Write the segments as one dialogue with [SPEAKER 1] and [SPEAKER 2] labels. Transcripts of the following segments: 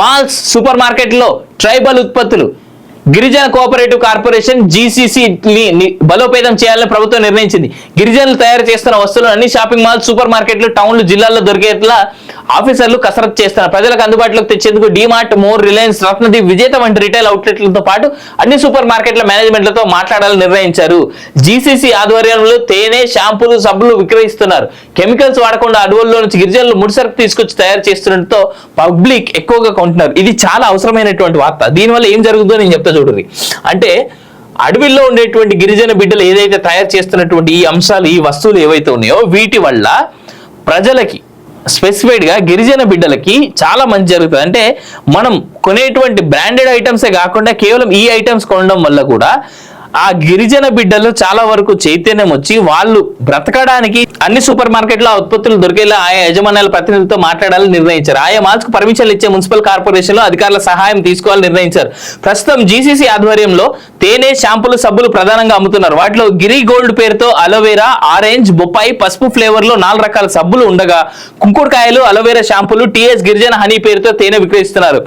[SPEAKER 1] Malls super మార్కెట్లో tribal ఉత్పత్తులు. గిరిజన కోఆపరేటివ్ కార్పొరేషన్ జీసీసీ బలోపేతం చేయాలని ప్రభుత్వం నిర్ణయించింది. గిరిజనులు తయారు చేస్తున్న వస్తువులు అన్ని షాపింగ్ మాల్స్ సూపర్ మార్కెట్లు టౌన్లు జిల్లాల్లో దొరికేట్లా ఆఫీసర్లు కసరత్తు చేస్తున్నారు. ప్రజలకు అందుబాటులోకి తెచ్చేందుకు డిమార్ట్ మోర్ రిలయన్స్ రత్నదీప్ విజేత వంటి రిటైల్ అవుట్లెట్లతో పాటు అన్ని సూపర్ మార్కెట్ల మేనేజ్మెంట్లతో మాట్లాడాలని నిర్ణయించారు. జీసీసీ ఆధ్వర్యంలో తేనె షాంపూలు సబ్బులు విక్రయిస్తున్నారు. కెమికల్స్ వాడకుండా అడవుల్లో నుంచి గిరిజనులు ముడిసరుకు తీసుకొచ్చి తయారు చేస్తుండటంతో పబ్లిక్ ఎక్కువగా కొంటున్నారు. ఇది చాలా అవసరమైనటువంటి వార్త. దీనివల్ల ఏం జరుగుతుందో నేను చెప్తా చూడండి అంటే అడవిలో ఉండేటువంటి గిరిజన బిడ్డలు ఏదైతే తయారు చేస్తున్నటువంటి ఈ అంశాలు ఈ వస్తువులు ఏవైతే ఉన్నాయో వీటి వల్ల ప్రజలకి స్పెసిఫైడ్గా గిరిజన బిడ్డలకి చాలా మంచి జరుగుతుంది. అంటే మనం కొనేటువంటి బ్రాండెడ్ ఐటమ్సే కాకుండా కేవలం ఈ ఐటమ్స్ కొనడం వల్ల కూడా ఆ గిరిజన బిడ్డలు చాలా వరకు చైతన్యం వచ్చి వాళ్ళు బ్రతకడానికి అన్ని సూపర్ మార్కెట్లో ఉత్పత్తులు దొరికేలా ఆయా యజమానుల ప్రతినిధులతో మాట్లాడాలని నిర్ణయించారు. ఆయా మాల్స్కు పర్మిషన్లు ఇచ్చే మున్సిపల్ కార్పొరేషన్లో అధికారుల సహాయం తీసుకోవాలని నిర్ణయించారు. ప్రస్తుతం జీసీసీ ఆధ్వర్యంలో తేనె షాంపులు సబ్బులు ప్రధానంగా అమ్ముతున్నారు. వాటిలో గిరి గోల్డ్ పేరుతో అలోవెరా ఆరెంజ్ బొప్పాయి పసుపు ఫ్లేవర్లో నాలుగు రకాల సబ్బులు ఉండగా కుంకుడుకాయలు అలోవేరా షాంపులు టీఎస్ గిరిజన హనీ పేరుతో తేనె విక్రయిస్తున్నారు.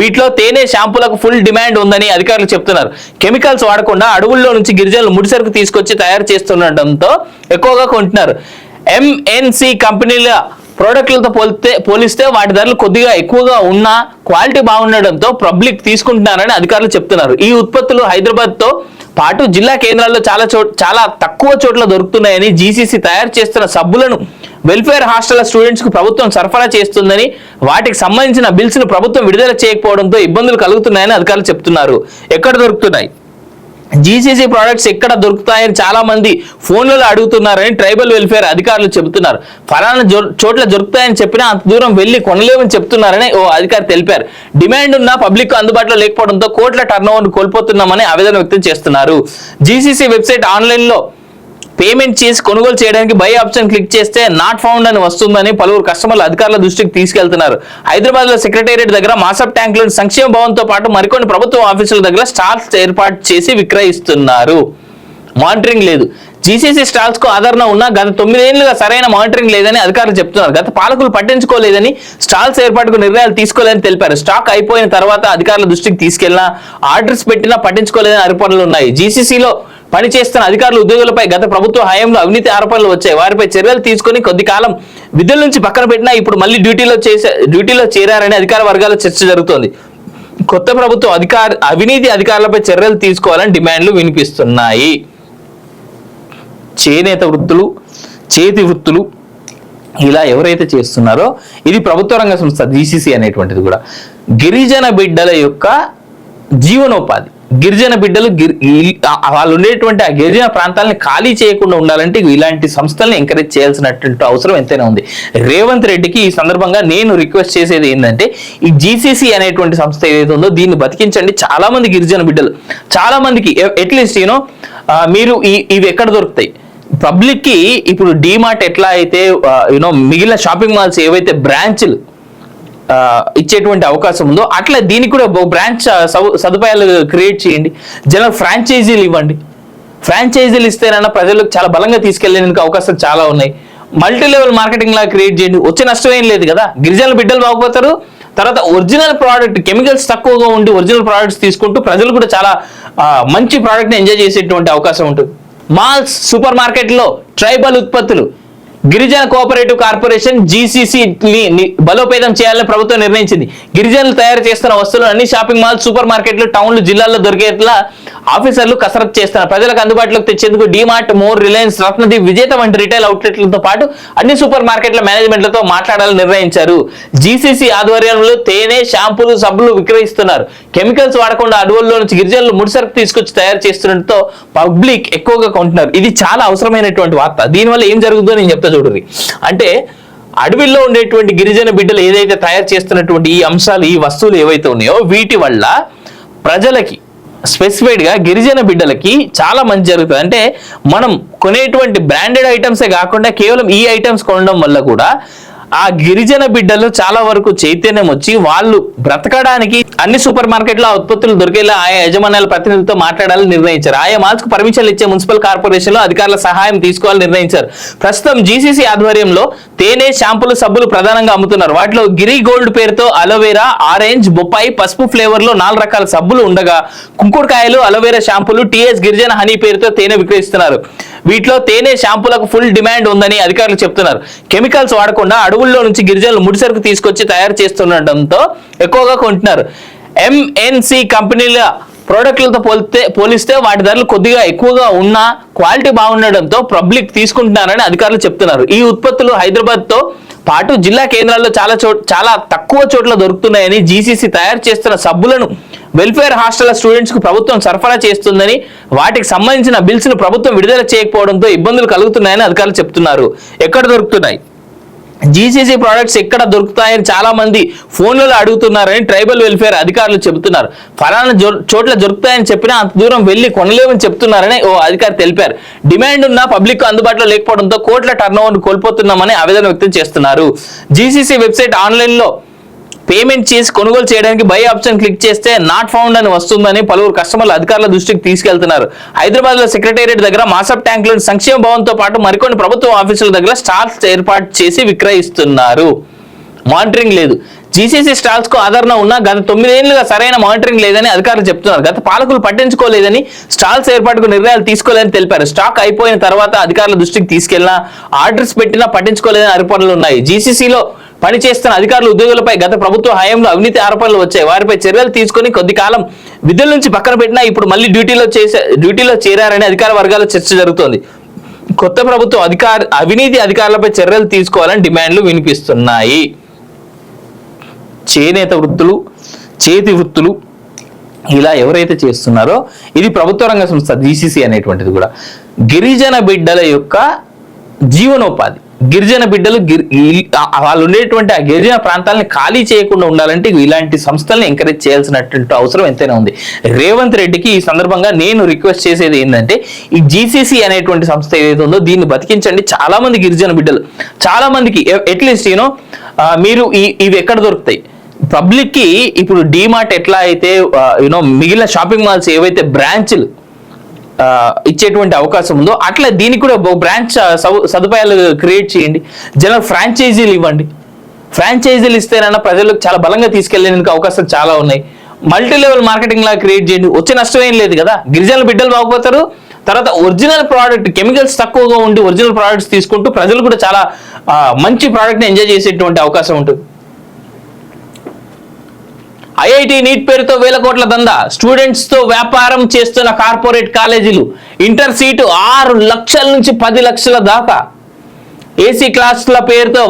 [SPEAKER 1] వీటిలో తేనె షాంపూలకు ఫుల్ డిమాండ్ ఉందని అధికారులు చెప్తున్నారు. కెమికల్స్ వాడకుండా అడవుల్లో నుంచి గిరిజనులు ముడిసరుకు తీసుకొచ్చి తయారు చేస్తుండటంతో ఎక్కువగా కొంటున్నారు. ఎంఎన్సి కంపెనీల ప్రోడక్ట్లతో పోలిస్తే పోలిస్తే వాటి ధరలు కొద్దిగా ఎక్కువగా ఉన్నా క్వాలిటీ బాగుండడంతో పబ్లిక్ తీసుకుంటున్నారని అధికారులు చెప్తున్నారు. ఈ ఉత్పత్తులు హైదరాబాద్తో పాటు జిల్లా కేంద్రాల్లో చాలా చోట్ చాలా తక్కువ చోట్ల దొరుకుతున్నాయని జీసీసీ తయారు చేస్తున్న సబ్బులను వెల్ఫేర్ హాస్టల్ స్టూడెంట్స్కు ప్రభుత్వం సరఫరా చేస్తుందని వాటికి సంబంధించిన బిల్స్ను ప్రభుత్వం విడుదల చేయకపోవడంతో ఇబ్బందులు కలుగుతున్నాయని అధికారులు చెప్తున్నారు. ఎక్కడ దొరుకుతున్నాయి? జీసీసీ ప్రోడక్ట్స్ ఎక్కడ దొరుకుతాయని చాలా మంది ఫోన్లలో అడుగుతున్నారని ట్రైబల్ వెల్ఫేర్ అధికారులు చెబుతున్నారు. ఫలానా చోట్ల దొరుకుతాయని చెప్పినా అంత దూరం వెళ్ళి కొనలేమని చెప్తున్నారని ఓ అధికారి తెలిపారు. డిమాండ్ ఉన్న పబ్లిక్ అందుబాటులో లేకపోవడంతో కోట్ల టర్న్ ఓవర్ కోల్పోతున్నామని ఆవేదన వ్యక్తం చేస్తున్నారు. జీసీసీ వెబ్సైట్ ఆన్లైన్లో పేమెంట్ చేసి కొనుగోలు చేయడానికి బై ఆప్షన్ క్లిక్ చేస్తే నాట్ ఫౌండ్ అని వస్తుందని పలువురు కస్టమర్లు అధికారుల దృష్టికి తీసుకెళ్తున్నారు. హైదరాబాద్లో సెక్రటేరియట్ దగ్గర మాసప్ ట్యాంకులను సంక్షేమ భవన్తో పాటు మరికొన్ని ప్రభుత్వ ఆఫీసుల దగ్గర స్టాల్స్ ఏర్పాటు చేసి విక్రయిస్తున్నారు. మానిటరింగ్ లేదు. జీసీసీ స్టాల్స్కు ఆదరణ ఉన్న గత తొమ్మిదేళ్ళుగా సరైన మానిటరింగ్ లేదని అధికారులు చెప్తున్నారు. గత పాలకులు పట్టించుకోలేదని స్టాల్స్ ఏర్పాటుకు నిర్ణయాలు తీసుకోలేదని తెలిపారు. స్టాక్ అయిపోయిన తర్వాత అధికారుల దృష్టికి తీసుకెళ్ళినా ఆర్డర్స్ పెట్టినా పట్టించుకోలేదని అరిపనులు ఉన్నాయి. జీసీసీలో పనిచేస్తున్న అధికారులు ఉద్యోగులపై గత ప్రభుత్వ హయాంలో అవినీతి ఆరోపణలు వచ్చాయి. వారిపై చర్యలు తీసుకొని కొద్ది కాలం విధుల నుంచి పక్కన పెట్టినా ఇప్పుడు మళ్ళీ డ్యూటీలో చేసే డ్యూటీలో చేరారని అధికార వర్గాల చర్చ జరుగుతోంది. కొత్త ప్రభుత్వం అధికార అవినీతి అధికారులపై చర్యలు తీసుకోవాలని డిమాండ్లు వినిపిస్తున్నాయి. చేనేత వృత్తులు చేతి వృత్తులు ఇలా ఎవరైతే చేస్తున్నారో ఇది ప్రభుత్వ రంగ సంస్థ జీసీసీ అనేటువంటిది కూడా. గిరిజన బిడ్డల యొక్క జీవనోపాధి. గిరిజన బిడ్డలు వాళ్ళు ఉండేటువంటి ఆ గిరిజన ప్రాంతాలని ఖాళీ చేయకుండా ఉండాలంటే ఇలాంటి సంస్థల్ని ఎంకరేజ్ చేయాల్సినటువంటి అవసరం ఎంతైనా ఉంది. రేవంత్ రెడ్డికి ఈ సందర్భంగా నేను రిక్వెస్ట్ చేసేది ఏంటంటే ఈ జీసీసీ అనేటువంటి సంస్థ ఏదైతే ఉందో దీన్ని బతికించండి. చాలా మంది గిరిజన బిడ్డలు చాలా మందికి అట్లీస్ట్ యూనో మీరు ఈ ఇవి ఎక్కడ దొరుకుతాయి? పబ్లిక్కి ఇప్పుడు డీమార్ట్ ఎట్లా అయితే యూనో మిగిలిన షాపింగ్ మాల్స్ ఏవైతే బ్రాంచ్లు ఇచ్చేటువంటి అవకాశం ఉందో అట్లా దీనికి కూడా బ్రాంచ్ సదుపాయాలు క్రియేట్ చేయండి. జనరల్ ఫ్రాంచైజీలు ఇవ్వండి. ఫ్రాంచైజీలు ఇస్తేనైనా ప్రజలకు చాలా బలంగా తీసుకెళ్ళేందుకు అవకాశాలు చాలా ఉన్నాయి. మల్టీ లెవెల్ మార్కెటింగ్ లా క్రియేట్ చేయండి. వచ్చే నష్టం ఏం లేదు కదా. గిరిజనుల బిడ్డలు బాగుపోతారు తర్వాత ఒరిజినల్ ప్రోడక్ట్ కెమికల్స్ తక్కువగా ఉండి ఒరిజినల్ ప్రోడక్ట్స్ తీసుకుంటూ ప్రజలు కూడా చాలా మంచి ప్రోడక్ట్ని ఎంజాయ్ చేసేటువంటి అవకాశం ఉంటుంది. మాల్స్ సూపర్ మార్కెట్లో ట్రైబల్ ఉత్పత్తులు. గిరిజన కోఆపరేటివ్ కార్పొరేషన్ జీసీసీ బలోపేతం చేయాలని ప్రభుత్వం నిర్ణయించింది. గిరిజనులు తయారు చేస్తున్న వస్తువులు అన్ని షాపింగ్ మాల్స్ సూపర్ మార్కెట్లు టౌన్లు జిల్లాల్లో దొరికేట్లా ఆఫీసర్లు కసరత్తు చేస్తున్నారు. ప్రజలకు అందుబాటులోకి తెచ్చేందుకు డిమార్ట్ మోర్ రిలయన్స్ రత్నదీప్ విజేత వంటి రిటైల్ అవుట్లెట్లతో పాటు అన్ని సూపర్ మార్కెట్ల మేనేజ్మెంట్లతో మాట్లాడాలని నిర్ణయించారు. జీసీసీ ఆధ్వర్యంలో తేనె షాంపూలు సబ్బులు విక్రయిస్తున్నారు. కెమికల్స్ వాడకుండా అడవుల్లో నుంచి గిరిజనులు ముడిసరుకు తీసుకొచ్చి తయారు చేస్తుండటంతో పబ్లిక్ ఎక్కువగా కొంటున్నారు. ఇది చాలా అవసరమైనటువంటి వార్త. దీనివల్ల ఏం జరుగుతుందో నేను చెప్తా చూడండి అంటే అడవిలో ఉండేటువంటి గిరిజన బిడ్డలు ఏదైతే తయారు చేస్తున్నటువంటి ఈ అంశాలు ఈ వస్తువులు ఏవైతే ఉన్నాయో వీటి వల్ల ప్రజలకి స్పెసిఫైడ్గా గిరిజన బిడ్డలకి చాలా మంచి జరుగుతుంది. అంటే మనం కొనేటువంటి బ్రాండెడ్ ఐటమ్సే కాకుండా కేవలం ఈ ఐటమ్స్ కొనడం వల్ల కూడా ఆ గిరిజన బిడ్డలు చాలా వరకు చైతన్యం వచ్చి వాళ్ళు బ్రతకడానికి అన్ని సూపర్ మార్కెట్లో ఆ ఉత్పత్తులు దొరికేలా ఆయా యజమానుల ప్రతినిధులతో మాట్లాడాలని నిర్ణయించారు. ఆయా మాల్స్కు పర్మిషన్లు ఇచ్చే మున్సిపల్ కార్పొరేషన్లో అధికారుల సహాయం తీసుకోవాలని నిర్ణయించారు. ప్రస్తుతం జీసీసీ ఆధ్వర్యంలో తేనె షాంపులు సబ్బులు ప్రధానంగా అమ్ముతున్నారు. వాటిలో గిరి గోల్డ్ పేరుతో అలోవెరా ఆరెంజ్ బొప్పాయి పసుపు ఫ్లేవర్లో నాలుగు రకాల సబ్బులు ఉండగా కుంకుడుకాయలు అలోవేరా షాంపులు టీఎస్ గిరిజన హనీ పేరుతో తేనె విక్రయిస్తున్నారు. వీటిలో తేనె షాంపులకు ఫుల్ డిమాండ్ ఉందని అధికారులు చెప్తున్నారు. కెమికల్స్ వాడకుండా అడవుల్లో నుంచి గిరిజనులు ముడిసరుకు తీసుకొచ్చి తయారు చేస్తుండటంతో ఎక్కువగా కొంటున్నారు. ఎంఎన్సి కంపెనీల ప్రోడక్ట్లతో పోలిస్తే పోలిస్తే వాటి ధరలు కొద్దిగా ఎక్కువగా ఉన్నా క్వాలిటీ బాగుండడంతో పబ్లిక్ తీసుకుంటున్నారని అధికారులు చెప్తున్నారు. ఈ ఉత్పత్తులు హైదరాబాద్తో పాటు జిల్లా కేంద్రాల్లో చాలా చోట్ చాలా తక్కువ చోట్ల దొరుకుతున్నాయని జీసీసీ తయారు చేస్తున్న సబ్బులను వెల్ఫేర్ హాస్టల్ స్టూడెంట్స్కు ప్రభుత్వం సరఫరా చేస్తుందని వాటికి సంబంధించిన బిల్స్ను ప్రభుత్వం విడుదల చేయకపోవడంతో ఇబ్బందులు కలుగుతున్నాయని అధికారులు చెప్తున్నారు. ఎక్కడ దొరుకుతున్నాయి? జీసీసీ ప్రోడక్ట్స్ ఎక్కడ దొరుకుతాయని చాలా మంది ఫోన్లలో అడుగుతున్నారని ట్రైబల్ వెల్ఫేర్ అధికారులు చెబుతున్నారు. ఫలానా చోట్ల దొరుకుతాయని చెప్పినా అంత దూరం వెళ్ళి కొనలేమని చెప్తున్నారని ఓ అధికారి తెలిపారు. డిమాండ్ ఉన్న పబ్లిక్ అందుబాటులో లేకపోవడంతో కోట్ల టర్న్ కోల్పోతున్నామని ఆవేదన వ్యక్తం చేస్తున్నారు. జీసీసీ వెబ్సైట్ ఆన్లైన్లో పేమెంట్ చేసి కొనుగోలు చేయడానికి బై ఆప్షన్ క్లిక్ చేస్తే నాట్ ఫౌండ్ అని వస్తుందని పలువురు కస్టమర్లు అధికారుల దృష్టికి తీసుకెళ్తున్నారు. హైదరాబాద్లో సెక్రటేరియట్ దగ్గర మాసప్ ట్యాంకులను సంక్షేమ భవన్తో పాటు మరికొన్ని ప్రభుత్వ ఆఫీసుల దగ్గర స్టాల్స్ ఏర్పాటు చేసి విక్రయిస్తున్నారు. మానిటరింగ్ లేదు. జీసీసీ స్టాల్స్కు ఆదరణ ఉన్న గత తొమ్మిదేళ్ళుగా సరైన మానిటరింగ్ లేదని అధికారులు చెప్తున్నారు. గత పాలకులు పట్టించుకోలేదని స్టాల్స్ ఏర్పాటుకు నిర్ణయాలు తీసుకోలేదని తెలిపారు. స్టాక్ అయిపోయిన తర్వాత అధికారుల దృష్టికి తీసుకెళ్ళినా ఆర్డర్స్ పెట్టినా పట్టించుకోలేదని ఆరోపణలు ఉన్నాయి. జీసీసీలో పనిచేస్తున్న అధికారులు ఉద్యోగులపై గత ప్రభుత్వ హయాంలో అవినీతి ఆరోపణలు వచ్చాయి. వారిపై చర్యలు తీసుకొని కొద్ది కాలం విధుల నుంచి పక్కన పెట్టినా ఇప్పుడు మళ్ళీ డ్యూటీలో చేసే డ్యూటీలో చేరారని అధికార వర్గాల చర్చ జరుగుతోంది. కొత్త ప్రభుత్వం అధికార అవినీతి అధికారులపై చర్యలు తీసుకోవాలని డిమాండ్లు వినిపిస్తున్నాయి. చేనేత వృత్తులు చేతి వృత్తులు ఇలా ఎవరైతే చేస్తున్నారో ఇది ప్రభుత్వ రంగ సంస్థ జీసీసీ అనేటువంటిది కూడా. గిరిజన బిడ్డల యొక్క జీవనోపాధి. గిరిజన బిడ్డలు వాళ్ళు ఉండేటువంటి ఆ గిరిజన ప్రాంతాలని ఖాళీ చేయకుండా ఉండాలంటే ఇలాంటి సంస్థల్ని ఎంకరేజ్ చేయాల్సినటువంటి అవసరం ఎంతైనా ఉంది. రేవంత్ రెడ్డికి ఈ సందర్భంగా నేను రిక్వెస్ట్ చేసేది ఏంటంటే ఈ జీసీసీ అనేటువంటి సంస్థ ఏదైతే ఉందో దీన్ని బతికించండి. చాలా మంది గిరిజన బిడ్డలు చాలా మందికి అట్లీస్ట్ యూనో మీరు ఈ ఇవి ఎక్కడ దొరుకుతాయి? పబ్లిక్కి ఇప్పుడు డీమార్ట్ ఎట్లా అయితే యూనో మిగిలిన షాపింగ్ మాల్స్ ఏవైతే బ్రాంచ్లు ఇచ్చేటువంటి అవకాశం ఉందో అట్లా దీనికి కూడా బ్రాంచ్ సదుపాయాలు క్రియేట్ చేయండి. జనరల్ ఫ్రాంచైజీలు ఇవ్వండి. ఫ్రాంచైజీలు ఇస్తేనన్నా ప్రజలకు చాలా బలంగా తీసుకెళ్ళేందుకు అవకాశాలు చాలా ఉన్నాయి. మల్టీ లెవెల్ మార్కెటింగ్ లా క్రియేట్ చేయండి. వచ్చే నష్టం ఏం లేదు కదా. గిరిజనుల బిడ్డలు బాగుపోతారు. తర్వాత ఒరిజినల్ ప్రోడక్ట్ కెమికల్స్ తక్కువగా ఉండి ఒరిజినల్ ప్రోడక్ట్స్ తీసుకుంటూ ప్రజలు కూడా చాలా మంచి ప్రోడక్ట్ని ఎంజాయ్ చేసేటువంటి అవకాశం ఉంటుంది. ఐఐటి నీట్ పేరుతో వేల కోట్ల దందా. స్టూడెంట్స్తో వ్యాపారం చేస్తున్న కార్పొరేట్ కాలేజీలు ఇంటర్ సీటు ఆరు లక్షల నుంచి పది లక్షల దాకా. ఏసీ క్లాసుల పేరుతో